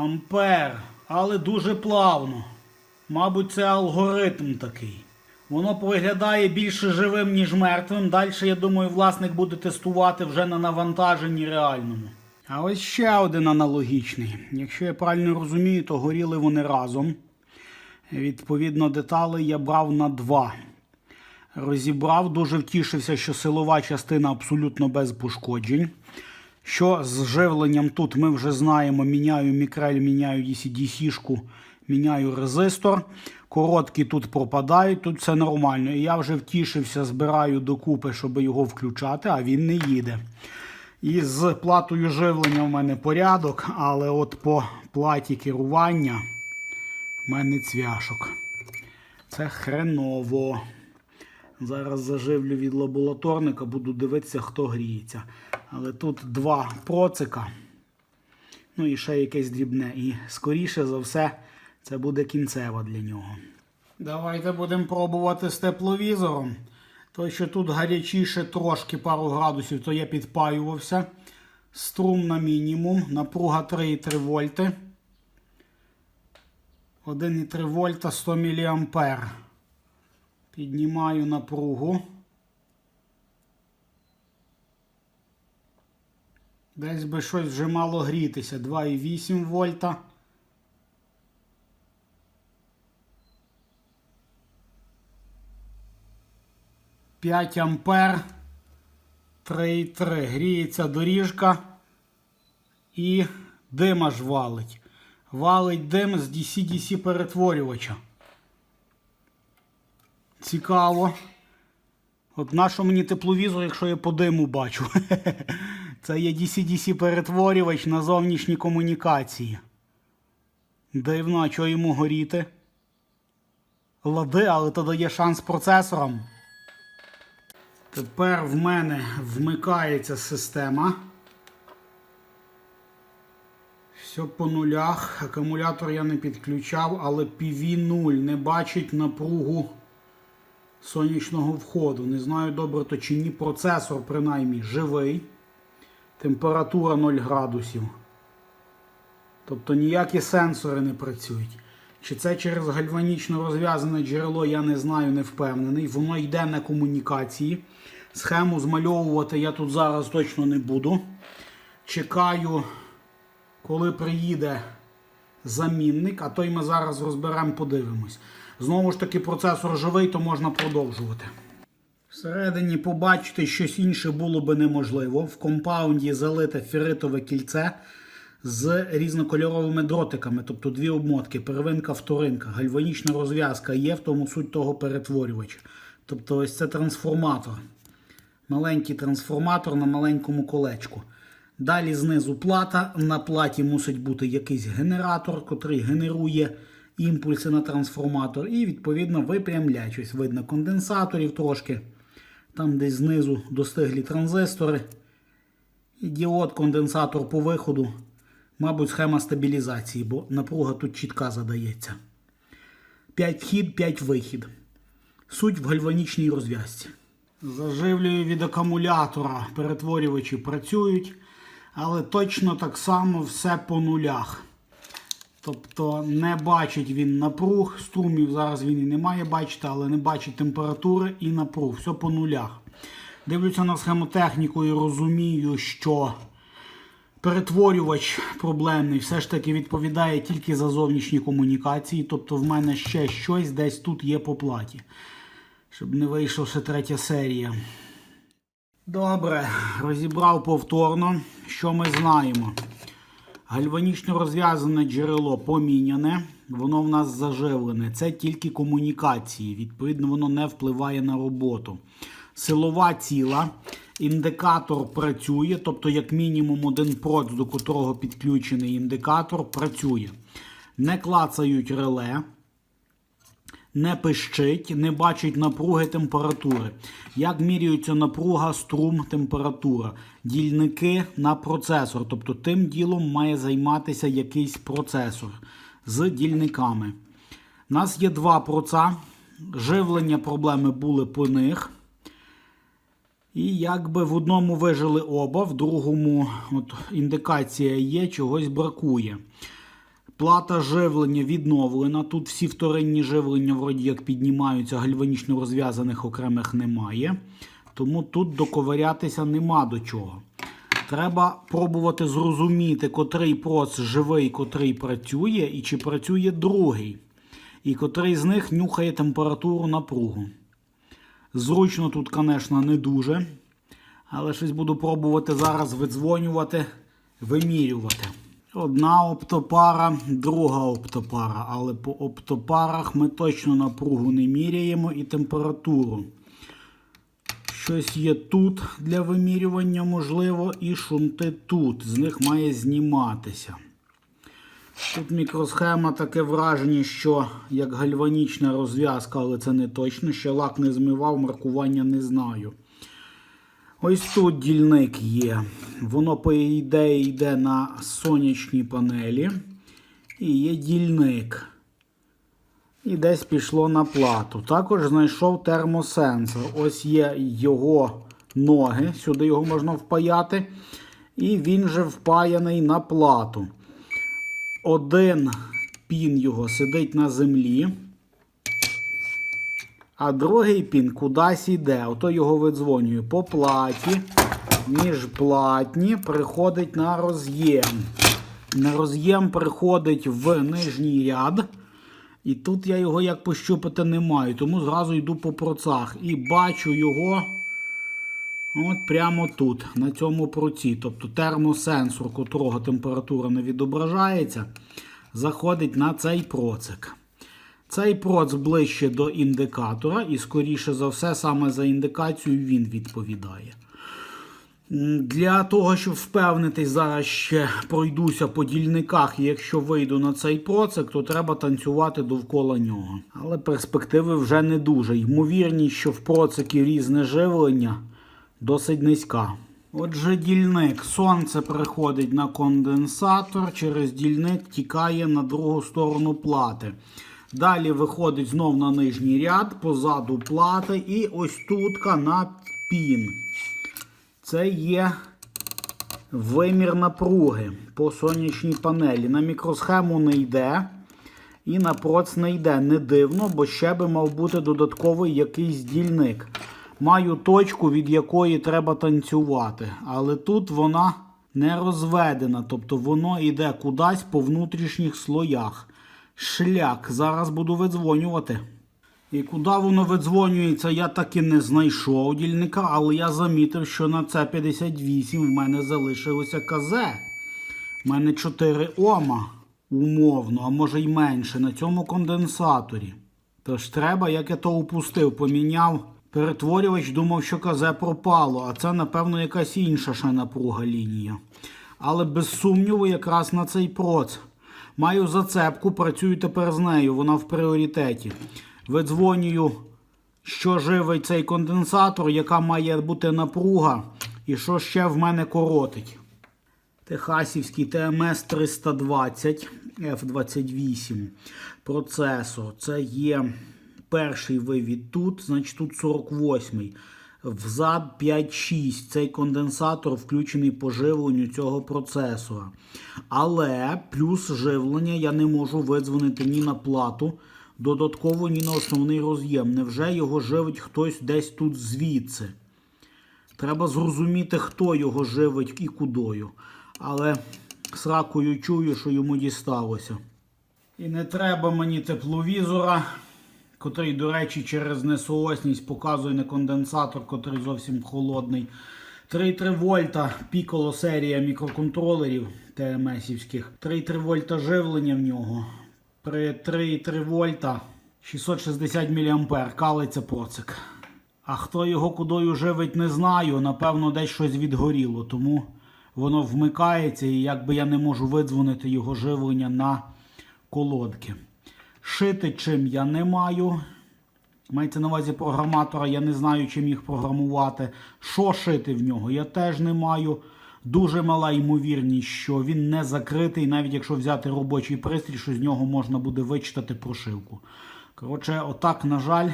Ампер, але дуже плавно. Мабуть, це алгоритм такий. Воно виглядає більше живим, ніж мертвим. Далі, я думаю, власник буде тестувати вже на навантаженні реальному. А ось ще один аналогічний. Якщо я правильно розумію, то горіли вони разом. Відповідно, деталей я брав на два. Розібрав, дуже втішився, що силова частина абсолютно без пошкоджень. Що з живленням тут ми вже знаємо, міняю мікрель, міняю DC-DC-шку, міняю резистор. Короткі тут пропадають, тут все нормально. І я вже втішився, збираю докупи, щоб його включати, а він не їде. І з платою живлення в мене порядок, але от по платі керування в мене цвяшок. Це хреново. Зараз заживлю від лабораторника, буду дивитися, хто гріється. Але тут два процика. Ну і ще якесь дрібне. І скоріше за все, це буде кінцева для нього. Давайте будемо пробувати з тепловізором. Той, що тут гарячіше трошки пару градусів, то я підпаювався. Струм на мінімум, напруга 3,3 вольти. 1,3 вольта 100 мА. Піднімаю напругу. Десь би щось вже мало грітися. 2,8 вольта. П'ять ампер. 3,3. Гріється доріжка. І дим аж валить. Валить дим з DC-DC перетворювача. Цікаво. От нащо мені тепловізор, якщо я по диму бачу. Це є DC-DC перетворювач на зовнішні комунікації. Дивно, а чого йому горіти? Лади, але то дає шанс процесорам. Тепер в мене вмикається система. Все по нулях. Акумулятор я не підключав, але PV0 не бачить напругу сонячного входу. Не знаю добре то чи ні. Процесор, принаймні, живий. Температура 0 градусів. Тобто ніякі сенсори не працюють. Чи це через гальванічно розв'язане джерело, я не знаю, не впевнений. Воно йде на комунікації. Схему змальовувати я тут зараз точно не буду. Чекаю, коли приїде замінник, а той ми зараз розберемо, подивимось. Знову ж таки, процесор живий, то можна продовжувати. Всередині побачити щось інше було би неможливо. В компаунді залите ферритове кільце з різнокольоровими дротиками, тобто дві обмотки, первинка, вторинка. Гальванічна розв'язка є, в тому суть того перетворювача. Тобто ось це трансформатор. Маленький трансформатор на маленькому колечку. Далі знизу плата. На платі мусить бути якийсь генератор, котрий генерує імпульси на трансформатор. І, відповідно, випрямляч. Ось видно конденсаторів трошки. Там десь знизу достиглі транзистори. І діод, конденсатор по виходу. Мабуть, схема стабілізації, бо напруга тут чітка задається. 5 вхід, 5 вихід. Суть в гальванічній розв'язці. Заживлюю від акумулятора. Перетворювачі працюють, але точно так само все по нулях. Тобто не бачить він напруг, струмів зараз він і не має бачити, але не бачить температури і напруг. Все по нулях. Дивлюся на схемотехніку і розумію, що перетворювач проблемний все ж таки відповідає тільки за зовнішні комунікації. Тобто в мене ще щось десь тут є по платі. Щоб не вийшла ще третя серія. Добре, розібрав повторно. Що ми знаємо? Гальванічно розв'язане джерело поміняне, воно в нас заживлене. Це тільки комунікації. Відповідно, воно не впливає на роботу. Силова ціла. Індикатор працює, тобто, як мінімум, один проц, до котрого підключений індикатор, працює. Не клацають реле, не пищить, не бачить напруги температури. Як міряється напруга, струм, температура. Дільники на процесор. Тобто тим ділом має займатися якийсь процесор з дільниками. У нас є два проца. Живлення проблеми були по них. І якби в одному вижили оба, в другому от, індикація є, чогось бракує. Плата живлення відновлена. Тут всі вторинні живлення вроді як піднімаються, гальванічно розв'язаних окремих немає. Тому тут доковирятися нема до чого. Треба пробувати зрозуміти, котрий проц живий, котрий працює, і чи працює другий. І котрий з них нюхає температуру напругу. Зручно тут, звісно, не дуже. Але щось буду пробувати зараз видзвонювати, вимірювати. Одна оптопара, друга оптопара. Але по оптопарах ми точно напругу не міряємо і температуру. Щось є тут для вимірювання, можливо, і шунти тут. З них має зніматися. Тут мікросхема таке враження, що як гальванічна розв'язка, але це не точно. Ще лак не змивав, маркування не знаю. Ось тут дільник є. Воно, по ідеї, йде на сонячні панелі. І є дільник. І десь пішло на плату. Також знайшов термосенсор. Ось є його ноги. Сюди його можна впаяти. І він же впаяний на плату. Один пін його сидить на землі. А другий пін кудись іде. Ото його видзвонюю по платі. Міжплатні приходить на роз'єм. На роз'єм приходить в нижній ряд. І тут я його як пощупати не маю, тому зразу йду по процах. І бачу його от прямо тут, на цьому проці. Тобто термосенсор, котрого температура не відображається, заходить на цей процик. Цей проц ближче до індикатора, і, скоріше за все, саме за індикацію він відповідає. Для того, щоб впевнитись, зараз ще пройдуся по дільниках, і якщо вийду на цей процик, то треба танцювати довкола нього. Але перспективи вже не дуже. Ймовірність, що в процики різне живлення досить низька. Отже, дільник. Сонце приходить на конденсатор, через дільник тікає на другу сторону плати. Далі виходить знов на нижній ряд, позаду плати, і ось тут на пін. Це є вимір напруги по сонячній панелі. На мікросхему не йде. І на проц не йде. Не дивно, бо ще би мав бути додатковий якийсь дільник. Маю точку, від якої треба танцювати. Але тут вона не розведена. Тобто воно йде кудись по внутрішніх слоях. Шлях. Зараз буду видзвонювати. І куди воно видзвонюється, я так і не знайшов дільника, але я замітив, що на С58 в мене залишилося КЗ. У мене 4 Ома умовно, а може й менше, на цьому конденсаторі. Тож треба, як я то упустив, поміняв перетворювач, думав, що КЗ пропало, а це, напевно, якась інша ще напруга лінія. Але без сумніву, якраз на цей проц. Маю зацепку, працюю тепер з нею, вона в пріоритеті. Видзвонюю, що живий цей конденсатор, яка має бути напруга, і що ще в мене коротить. Техасівський ТМС 320 F28 процесор. Це є перший вивід тут, значить тут 48-й. Взад 5.6. Цей конденсатор включений по живленню цього процесора. Але плюс живлення я не можу видзвонити ні на плату, додатково, ні на основний роз'єм. Невже його живить хтось десь тут звідси? Треба зрозуміти, хто його живить і кудою. Але сракою чую, що йому дісталося. І не треба мені тепловізора, котрий, до речі, через несоосність показує не конденсатор, котрий зовсім холодний. 3,3 вольта Piccolo серія мікроконтролерів ТМСівських. 3,3 вольта живлення в нього. При 3,3 вольта 660 мА калиться процик. А хто його кудою живить, не знаю. Напевно, десь щось відгоріло, тому воно вмикається і якби я не можу видзвонити його живлення на колодки. Шити чим я не маю. Мається на увазі програматора, я не знаю, чим їх програмувати. Що шити в нього, я теж не маю. Дуже мала ймовірність, що він не закритий, навіть якщо взяти робочий пристрій, що з нього можна буде вичитати прошивку. Коротше, отак, на жаль,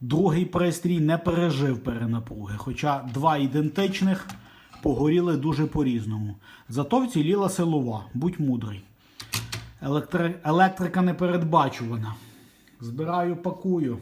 другий пристрій не пережив перенапруги. Хоча два ідентичних погоріли дуже по-різному. Зато вціліла силова, будь мудрий. Електри... Електрика непередбачувана. Збираю, пакую.